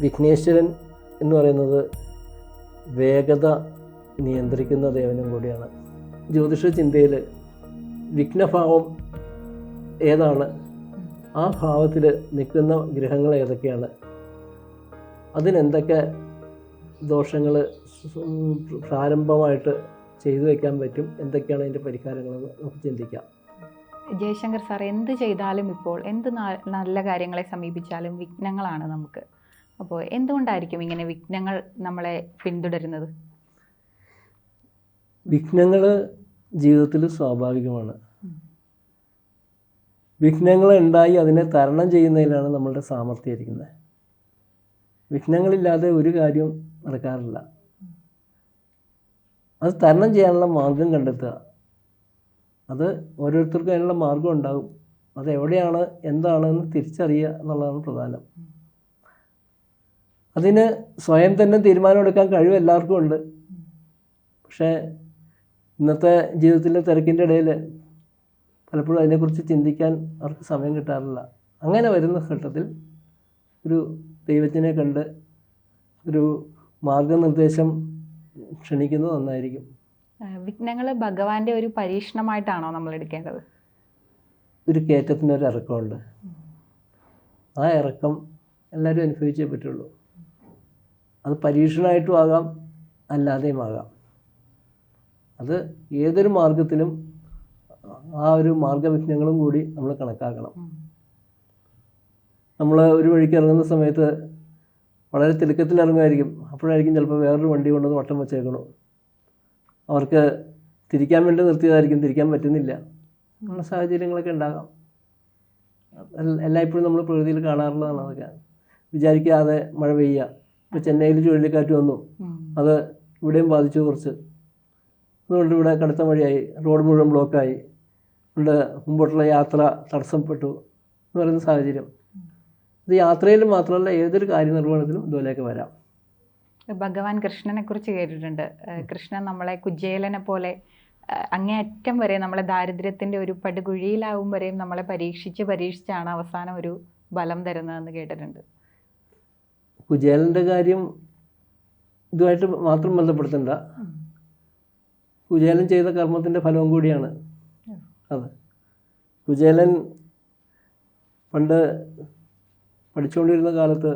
വിഘ്നേശ്വരൻ എന്ന് പറയുന്നത് വേഗത നിയന്ത്രിക്കുന്ന ദേവനും കൂടിയാണ്. ജ്യോതിഷ ചിന്തയിൽ വിഘ്നഭാവം ഏതാണ്? ആ ഭാവത്തിൽ നിൽക്കുന്ന ഗ്രഹങ്ങൾ ഏതൊക്കെയാണ്? അതിനെന്തൊക്കെ ദോഷങ്ങൾ പ്രാരംഭമായിട്ട് ചെയ്തു വയ്ക്കാൻ പറ്റും? എന്തൊക്കെയാണ് അതിന്റെ പരിഹാരങ്ങളെന്ന് നമുക്ക് ചിന്തിക്കാം. ജയശങ്കർ സാർ എന്ത് ചെയ്താലും ഇപ്പോൾ എന്ത് നല്ല കാര്യങ്ങളെ സമീപിച്ചാലും വിഘ്നങ്ങളാണ് നമുക്ക്. അപ്പോൾ എന്തുകൊണ്ടായിരിക്കും ഇങ്ങനെ വിഘ്നങ്ങൾ നമ്മളെ പിന്തുടരുന്നത്? വിഘ്നങ്ങൾ ജീവിതത്തിൽ സ്വാഭാവികമാണ്. വിഘ്നങ്ങൾ ഉണ്ടായി അതിനെ തരണം ചെയ്യുന്നതിലാണ് നമ്മളുടെ സാമർഥ്യം ഇരിക്കുന്നത്. വിഘ്നങ്ങളില്ലാതെ ഒരു കാര്യവും നടക്കാറില്ല. അത് തരണം ചെയ്യാനുള്ള മാർഗം കണ്ടെത്തുക. അത് ഓരോരുത്തർക്കും അതിനുള്ള മാർഗം ഉണ്ടാകും. അത് എവിടെയാണ് എന്താണെന്ന് തിരിച്ചറിയുക എന്നുള്ളതാണ് പ്രധാനം. അതിന് സ്വയം തന്നെ തീരുമാനമെടുക്കാൻ കഴിവ് എല്ലാവർക്കും ഉണ്ട്. പക്ഷേ ഇന്നത്തെ ജീവിതത്തിലെ തിരക്കിന്റെ ഇടയിൽ പലപ്പോഴും അതിനെക്കുറിച്ച് ചിന്തിക്കാൻ അവർക്ക് സമയം കിട്ടാറില്ല. അങ്ങനെ വരുന്ന ഘട്ടത്തിൽ ഒരു ദൈവത്തിനെ കണ്ട് ഒരു മാർഗനിർദ്ദേശം ക്ഷണിക്കുന്നത് നന്നായിരിക്കും. വിഘ്നങ്ങൾ ഭഗവാന്റെ ഒരു പരീക്ഷണമായിട്ടാണോ നമ്മൾ എടുക്കേണ്ടത്? ഒരു കയറ്റത്തിനൊരു ഇറക്കമുണ്ട്. ആ ഇറക്കം എല്ലാവരും അനുഭവിച്ചേ പറ്റുള്ളൂ. അത് പരീക്ഷണമായിട്ടും ആകാം അല്ലാതെയും ആകാം അത് ഏതൊരു മാർഗത്തിലും ആ ഒരു മാർഗവിഘ്നങ്ങളും കൂടി നമ്മൾ കണക്കാക്കണം. നമ്മൾ ഒരു വഴിക്ക് ഇറങ്ങുന്ന സമയത്ത് വളരെ തിടുക്കത്തിൽ ഇറങ്ങുമായിരിക്കും അപ്പോഴായിരിക്കും ചിലപ്പോൾ വേറൊരു വണ്ടി കൊണ്ടുവന്ന് വട്ടം വെച്ചേക്കണു. അവർക്ക് തിരിക്കാൻ വേണ്ടി നിർത്തിയതായിരിക്കും തിരിക്കാൻ പറ്റുന്നില്ല. അങ്ങനെയുള്ള സാഹചര്യങ്ങളൊക്കെ ഉണ്ടാകാം. എല്ലാം ഇപ്പോഴും നമ്മൾ പ്രകൃതിയിൽ കാണാറുള്ളതാണ് അതൊക്കെ. വിചാരിക്കാതെ മഴ പെയ്യുക ഇപ്പോൾ ചെന്നൈയിൽ ചുഴലിക്കാറ്റ് വന്നു. അത് ഇവിടെയും ബാധിച്ചു കുറച്ച്. അതുകൊണ്ട് ഇവിടെ കടുത്ത മഴയായി. റോഡ് മുഴുവൻ ബ്ലോക്കായി അതുകൊണ്ട് മുമ്പോട്ടുള്ള യാത്ര തടസ്സപ്പെട്ടു എന്ന് പറയുന്ന സാഹചര്യം. ഇത് യാത്രയിൽ മാത്രമല്ല ഏതൊരു കാര്യനിർവഹണത്തിലും ഇതുപോലെയൊക്കെ വരാം. ഭഗവാൻ കൃഷ്ണനെ കുറിച്ച് കേട്ടിട്ടുണ്ട്. കൃഷ്ണൻ നമ്മളെ കുജേലനെ പോലെ അങ്ങേയറ്റം വരെ നമ്മളെ ദാരിദ്ര്യത്തിന്റെ ഒരു പടുകുഴിയിലാവും വരെയും നമ്മളെ പരീക്ഷിച്ച് പരീക്ഷിച്ചാണ് അവസാനം ഒരു ബലം തരുന്നതെന്ന് കേട്ടിട്ടുണ്ട്. കുചേലന്റെ കാര്യം ഇതുമായിട്ട് മാത്രം ബന്ധപ്പെടുത്തണ്ട. കുചേലൻ ചെയ്ത കർമ്മത്തിന്റെ ഫലവും കൂടിയാണ്. അത്. കുചേലൻ പണ്ട് പഠിച്ചുകൊണ്ടിരുന്ന കാലത്ത്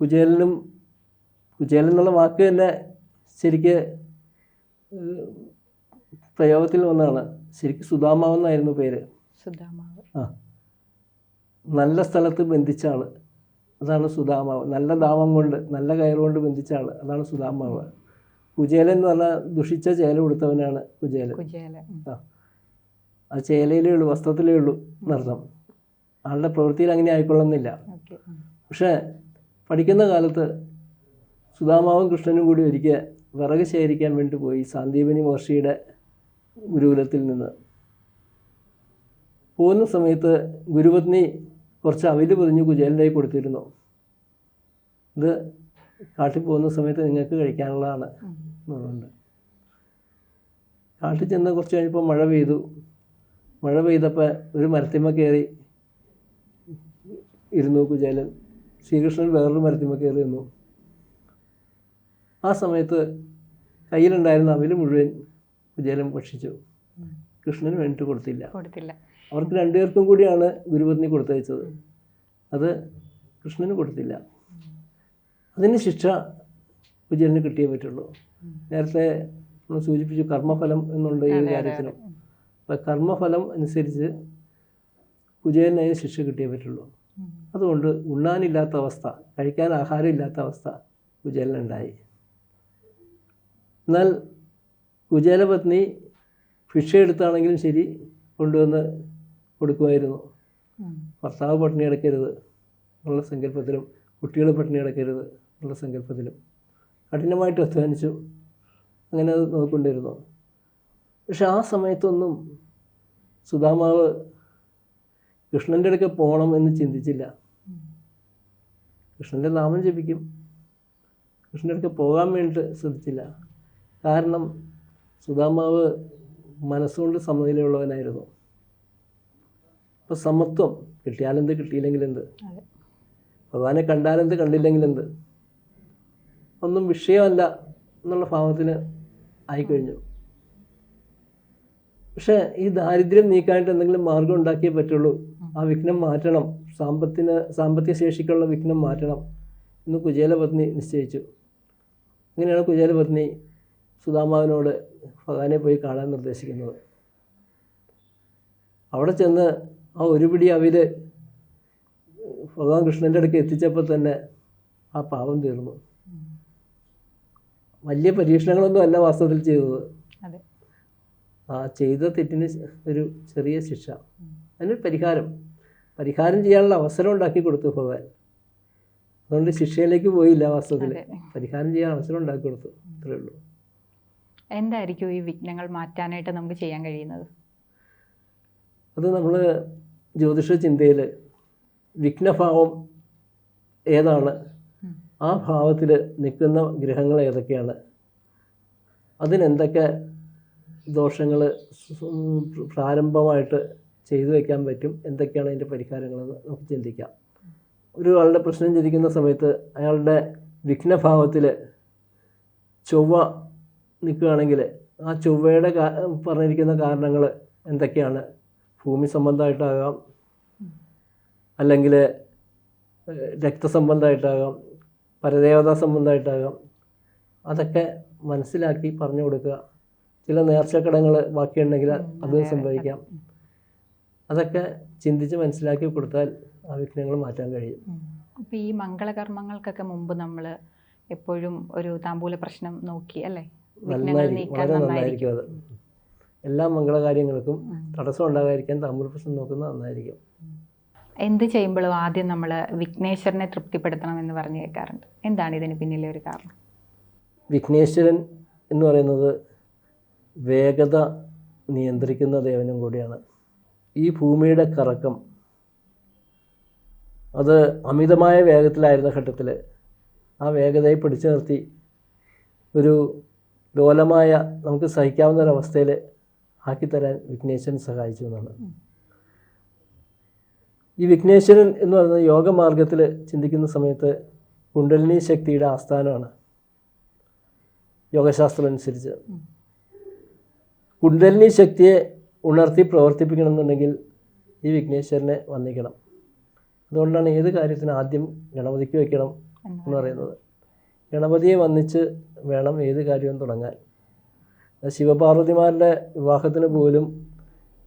കുജേലനും കുചേലനും കുചേലൻ എന്നുള്ള വാക്ക് തന്നെ ശരിക്ക് പ്രയോഗത്തിൽ വന്നതാണ്. ശരിക്കും സുധാമാവെന്നായിരുന്നു പേര്. സുധാമാവ്. ആ. നല്ല സ്ഥലത്ത് ബന്ധിച്ച ആൾ അതാണ് സുധാമാവ്. നല്ല ദാമം കൊണ്ട് നല്ല കയറുകൊണ്ട് ബന്ധിച്ച ആൾ അതാണ് സുധാമാവ്. കുചേലൻ എന്ന് പറഞ്ഞാൽ ദുഷിച്ച ചേല കൊടുത്തവനാണ് കുചേലൻ. കുജേല ആ. ആ ചേലയിലേ ഉള്ളൂ വസ്ത്രത്തിലേ ഉള്ളൂ എന്നർത്ഥം ആളുടെ പ്രവൃത്തിയിൽ അങ്ങനെ ആയിക്കൊള്ളുന്നില്ല. പക്ഷേ പഠിക്കുന്ന കാലത്ത് സുധാമാവും കൃഷ്ണനും കൂടി ഒരിക്കൽ വിറക് ശേഖരിക്കാൻ വേണ്ടി പോയി സാന്ദീപനി മഹർഷിയുടെ ഗുരുകുലത്തിൽ നിന്ന്. പോകുന്ന സമയത്ത് ഗുരുപത്നി കുറച്ച് അവിൽ പൊതിഞ്ഞ് കുചേലിന്റെ കൊടുത്തിരുന്നു. ഇത് കാട്ടിൽ പോകുന്ന സമയത്ത് നിങ്ങൾക്ക് കഴിക്കാനുള്ളതാണ്. എന്നുള്ളത് കാട്ടിൽ ചെന്ന് കുറച്ച് കഴിഞ്ഞപ്പോൾ മഴ പെയ്തു. മഴ പെയ്തപ്പോൾ ഒരു മരത്തിമ്മ കയറി ഇരുന്നു കുചേലൻ. ശ്രീകൃഷ്ണൻ വേറൊരു മരത്തിമ്മ കയറി ഇരുന്നു ആ സമയത്ത് കയ്യിലുണ്ടായിരുന്ന അവർ മുഴുവൻ കുചേലൻ ഭക്ഷിച്ചു. കൃഷ്ണന് വേണ്ടിയിട്ട് കൊടുത്തില്ല. കൊടുത്തില്ല. അവർക്ക് രണ്ടുപേർക്കും കൂടിയാണ് ഗുരുപത്നി കൊടുത്തയച്ചത്. അത് കൃഷ്ണന് കൊടുത്തില്ല. അതിന് ശിക്ഷ കുജലിന് കിട്ടിയേ പറ്റുള്ളൂ. നേരത്തെ നമ്മൾ സൂചിപ്പിച്ചു കർമ്മഫലം എന്നുള്ള ഈ കാര്യത്തിനും അപ്പം കർമ്മഫലം അനുസരിച്ച് കുചേലന് അതിന് ശിക്ഷ കിട്ടിയേ പറ്റുള്ളൂ. അതുകൊണ്ട് ഉണ്ണാനില്ലാത്ത അവസ്ഥ കഴിക്കാൻ ആഹാരം ഇല്ലാത്ത അവസ്ഥ കുചേലനുണ്ടായി എന്നാൽ കുജേലപത്നി ഭിക്ഷ എടുത്താണെങ്കിലും ശരി കൊണ്ടുവന്ന് കൊടുക്കുമായിരുന്നു. ഭർത്താവ് പട്ടിണി കിടക്കരുത്. എന്നുള്ള സങ്കല്പത്തിലും കുട്ടികൾ പട്ടിണി കിടക്കരുത് എന്നുള്ള സങ്കല്പത്തിലും കഠിനമായിട്ട് അധ്വാനിച്ചു. അങ്ങനെ അത് നോക്കിക്കൊണ്ടിരുന്നു. പക്ഷെ ആ സമയത്തൊന്നും സുധാമാവ് കൃഷ്ണന്റെ അടുക്ക പോകണം എന്ന് ചിന്തിച്ചില്ല. കൃഷ്ണന്റെ നാമം ജപിക്കും. കൃഷ്ണന്റെ അടുക്ക പോകാൻ വേണ്ടിയിട്ട് ശ്രദ്ധിച്ചില്ല. കാരണം സുധാമാവ് മനസ്സുകൊണ്ട് സമനിലയുള്ളവനായിരുന്നു അപ്പോൾ സമത്വം. കിട്ടിയാലെന്ത്? കിട്ടിയില്ലെങ്കിലെന്ത്? ഭഗവാനെ കണ്ടാലെന്ത്? കണ്ടില്ലെങ്കിലെന്ത്? ഒന്നും വിഷയമല്ല എന്നുള്ള ഭാവത്തിന് ആയിക്കഴിഞ്ഞു. പക്ഷേ ഈ ദാരിദ്ര്യം നീക്കാനായിട്ട് എന്തെങ്കിലും മാർഗം ഉണ്ടാക്കിയേ പറ്റുള്ളൂ. ആ വിഘ്നം മാറ്റണം. സാമ്പത്തിന് സാമ്പത്തിക ശേഷിക്കുള്ള വിഘ്നം മാറ്റണം എന്ന് കുചേലപത്നി നിശ്ചയിച്ചു. അങ്ങനെയാണ് കുചേലപത്നി സുധാമാവിനോട് ഭഗവാനെ പോയി കാണാൻ നിർദ്ദേശിക്കുന്നത്. അവിടെ ചെന്ന് ആ ഒരു പിടി അവിൽ ഭഗവാൻ കൃഷ്ണന്റെ അടുക്ക് എത്തിച്ചപ്പോൾ തന്നെ ആ പാപം തീർന്നു. വലിയ പരീക്ഷണങ്ങളൊന്നും അല്ല വാസ്തവത്തിൽ ചെയ്തത്. ആ ചെയ്ത തെറ്റിന് ഒരു ചെറിയ ശിക്ഷ. അതിനൊരു പരിഹാരം. പരിഹാരം ചെയ്യാനുള്ള അവസരം ഉണ്ടാക്കി കൊടുത്തു ഭഗവാൻ. അതുകൊണ്ട് ശിക്ഷയിലേക്ക് പോയില്ല വാസ്തവത്തിൽ. പരിഹാരം ചെയ്യാൻ അവസരം ഉണ്ടാക്കി കൊടുത്തു. അത്രേ ഉള്ളൂ. എന്തായിരിക്കും ഈ വിഘ്നങ്ങൾ മാറ്റാനായിട്ട് നമുക്ക് ചെയ്യാൻ കഴിയുന്നത്? അത് നമ്മൾ ജ്യോതിഷ ചിന്തയിൽ വിഘ്നഭാവം ഏതാണ്. ആ ഭാവത്തിൽ നിൽക്കുന്ന ഗ്രഹങ്ങൾ ഏതൊക്കെയാണ്? അതിനെന്തൊക്കെ ദോഷങ്ങൾ പ്രാരംഭമായിട്ട് ചെയ്തു വയ്ക്കാൻ പറ്റും? എന്തൊക്കെയാണ് അതിന്റെ പരിഹാരങ്ങളെന്ന് നമുക്ക് ചിന്തിക്കാം. ഒരാളുടെ പ്രശ്നം ചിന്തിക്കുന്ന സമയത്ത് അയാളുടെ വിഘ്നഭാവത്തിൽ ചൊവ്വ നിൽക്കുകയാണെങ്കിൽ ആ ചൊവ്വയുടെ പറഞ്ഞിരിക്കുന്ന കാരണങ്ങൾ എന്തൊക്കെയാണ്? ഭൂമി സംബന്ധമായിട്ടാകാം. അല്ലെങ്കിൽ രക്തസംബന്ധമായിട്ടാകാം പരദേവതാ സംബന്ധമായിട്ടാകാം. അതൊക്കെ മനസ്സിലാക്കി പറഞ്ഞു കൊടുക്കുക. ചില നേർച്ചക്കടങ്ങൾ ബാക്കിയുണ്ടെങ്കിൽ അത് സംഭവിക്കാം. അതൊക്കെ ചിന്തിച്ച് മനസ്സിലാക്കി കൊടുത്താൽ ആ വിഘ്നങ്ങൾ മാറ്റാൻ കഴിയും. അപ്പോൾ ഈ മംഗളകർമ്മങ്ങൾക്കൊക്കെ മുമ്പ് നമ്മൾ എപ്പോഴും ഒരു താമ്പൂല പ്രശ്നം നോക്കി അല്ലേ? വിഘ്നങ്ങൾ നീക്കാൻ നന്നായിരിക്കും അത്. എല്ലാ മംഗളകാര്യങ്ങൾക്കും. തടസ്സം ഉണ്ടാകാതിരിക്കാൻ താമ്പൂല നോക്കുന്നത് നന്നായിരിക്കും. എന്ത് ചെയ്യുമ്പോഴും ആദ്യം നമ്മൾ വിഘ്നേശ്വരനെ തൃപ്തിപ്പെടുത്തണം എന്ന് പറഞ്ഞു കേൾക്കാറുണ്ട്. എന്താണ് ഇതിന് പിന്നിലെ ഒരു കാരണം? വിഘ്നേശ്വരൻ എന്ന് പറയുന്നത് വേഗത നിയന്ത്രിക്കുന്ന ദേവനും കൂടിയാണ്. ഈ ഭൂമിയുടെ കറക്കം അത് അമിതമായ വേഗത്തിലായിരുന്ന ഘട്ടത്തിൽ ആ വേഗതയെ പിടിച്ചു നിർത്തി ഒരു ലോലമായ നമുക്ക് സഹിക്കാവുന്ന ഒരവസ്ഥയിൽ ആക്കിത്തരാൻ വിഘ്നേശ്വരൻ സഹായിച്ചു എന്നാണ്. ഈ വിഘ്നേശ്വരൻ എന്ന് പറയുന്നത് യോഗമാർഗത്തിൽ ചിന്തിക്കുന്ന സമയത്ത് കുണ്ടലിനി ശക്തിയുടെ ആസ്ഥാനമാണ് യോഗശാസ്ത്രം അനുസരിച്ച് കുണ്ടലിനി ശക്തിയെ ഉണർത്തി പ്രവർത്തിപ്പിക്കണമെന്നുണ്ടെങ്കിൽ ഈ വിഘ്നേശ്വരനെ വന്നിക്കണം അതുകൊണ്ടാണ് ഏത് കാര്യത്തിനും ആദ്യം ഗണപതിക്ക് വയ്ക്കണം എന്ന് പറയുന്നത്. ഗണപതിയെ വന്നിച്ച് വേണം ഏത് കാര്യവും തുടങ്ങാൻ. ശിവപാർവതിമാരുടെ വിവാഹത്തിന് പോലും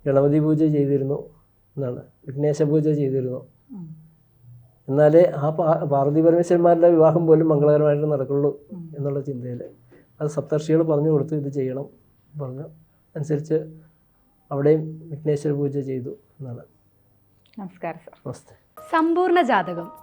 ഗണപതി പൂജ ചെയ്തിരുന്നു എന്നാണ്. വിഘ്നേശ പൂജ ചെയ്തിരുന്നു. എന്നാൽ എന്നാലേ ആ പാ പാർവതി പരമേശ്വരന്മാരുടെ വിവാഹം പോലും മംഗളകരമായിട്ട് നടക്കുള്ളൂ എന്നുള്ള ചിന്തയിൽ അത് സപ്തർഷികൾ പറഞ്ഞു കൊടുത്തു ഇത് ചെയ്യണം പറഞ്ഞു. അനുസരിച്ച് അവിടെയും വിഘ്നേശ്വര പൂജ ചെയ്തു എന്നാണ്. നമസ്കാരം നമസ്തേ. സമ്പൂർണ ജാതകം.